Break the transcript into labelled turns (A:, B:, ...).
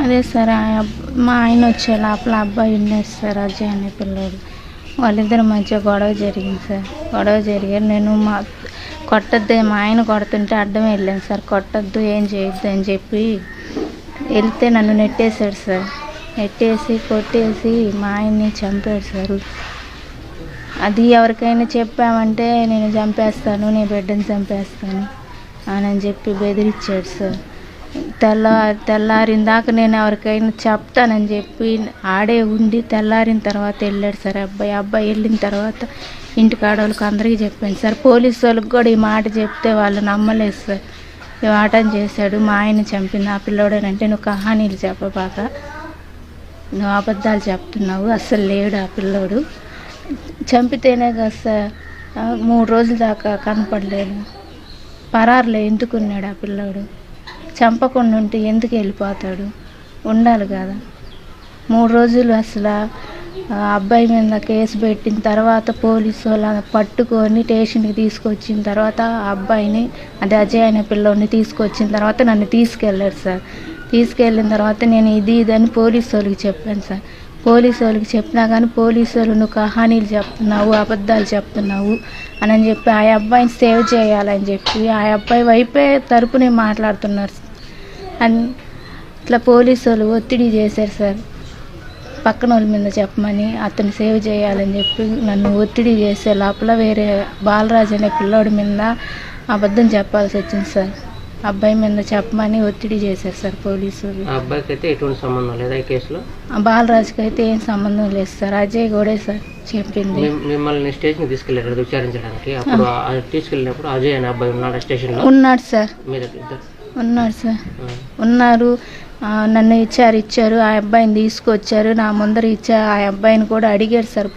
A: అదే సార్ మా ఆయన వచ్చే లోపల అబ్బాయి ఉండేది సార్ అజయ్ అనే పిల్లలు వాళ్ళిద్దరి మధ్య గొడవ జరిగింది సార్. గొడవ జరిగారు. నేను మా కొట్టద్దు మా ఆయన కొడుతుంటే అడ్డం వెళ్ళాను సార్. కొట్టద్దు ఏం చేయొద్దు అని చెప్పి వెళ్తే నన్ను నెట్టేశాడు సార్. నెట్టేసి కొట్టేసి మా ఆయన్ని చంపాడు సార్. అది ఎవరికైనా చెప్పామంటే నేను చంపేస్తాను నీ బిడ్డని చంపేస్తాను అని చెప్పి బెదిరించాడు సార్. తెల్లారి తెల్లారిన దాకా నేను ఎవరికైనా చెప్తానని చెప్పి ఆడే ఉండి తెల్లారిన తర్వాత వెళ్ళాడు సార్ అబ్బాయి. అబ్బాయి వెళ్ళిన తర్వాత ఇంటికాడ వాళ్ళకి అందరికీ చెప్పాను. సార్ పోలీసు వాళ్ళకి కూడా ఈ మాట చెప్తే వాళ్ళు నమ్మలేదు సార్. ఈ ఆటం చేశాడు. మా ఆయన చంపింది. ఆ పిల్లోడేనంటే నువ్వు కహానీలు చెప్పబాక నువ్వు అబద్ధాలు చెప్తున్నావు. అస్సలు లేడు ఆ పిల్లోడు. చంపితేనే కదా సార్ మూడు రోజుల దాకా కనపడలేదు. పరారులో ఎందుకున్నాడు ఆ పిల్లోడు? చంపకుండా ఉంటే ఎందుకు వెళ్ళిపోతాడు? ఉండాలి కదా. మూడు రోజులు అసలు అబ్బాయి మీద కేసు పెట్టిన తర్వాత పోలీసు వాళ్ళని పట్టుకొని స్టేషన్కి తీసుకొచ్చిన తర్వాత ఆ అబ్బాయిని అదే అజయ్ అనే పిల్లోని తీసుకొచ్చిన తర్వాత నన్ను తీసుకెళ్ళాడు సార్. తీసుకెళ్ళిన తర్వాత నేను ఇది ఇది అని పోలీసు వాళ్ళకి చెప్పాను సార్. పోలీసు వాళ్ళకి చెప్పినా కానీ పోలీసు వాళ్ళు నువ్వు కహానీలు చెప్తున్నావు అబద్ధాలు చెప్తున్నావు అని అని చెప్పి ఆ అబ్బాయిని సేవ్ చేయాలని చెప్పి ఆ అబ్బాయి వైపే తరపునే మాట్లాడుతున్నారు అని ఇట్లా పోలీసు వాళ్ళు ఒత్తిడి చేశారు సార్. పక్కన వాళ్ళ మీద చెప్పమని అతను సేవ్ చేయాలని చెప్పి నన్ను ఒత్తిడి చేసే లోపల వేరే బాలరాజు అనే పిల్లోడి మీద అబద్ధం చెప్పాల్సి వచ్చింది సార్. అబ్బాయి మీద చెప్పమని ఒత్తిడి చేశారు సార్ పోలీసు వాళ్ళు
B: ఆ అబ్బాయికి అయితే ఎటువంటి సంబంధం లేదా ఈ కేసులో?
A: బాలరాజుకి అయితే ఏం సంబంధం లేదు సార్. అజయ్ కూడా సార్ చెప్పింది.
B: మిమ్- మిమ్మల్ని స్టేషన్కి తీసుకెళ్ళారు విచారించడానికి. అప్పుడు తీసుకెళ్ళినప్పుడు అజయ్ అనే అబ్బాయి ఉన్నాడు స్టేషన్లో?
A: ఉన్నాడు సార్.
B: మీ దగ్గర ఇద్దరు.
A: ఉన్నాడు సార్. ఉన్నారు. నన్ను ఇచ్చారు ఇచ్చారు ఆ అబ్బాయిని తీసుకొచ్చారు నా ముందర ఇచ్చారు ఆ అబ్బాయిని కూడా అడిగారు సార్.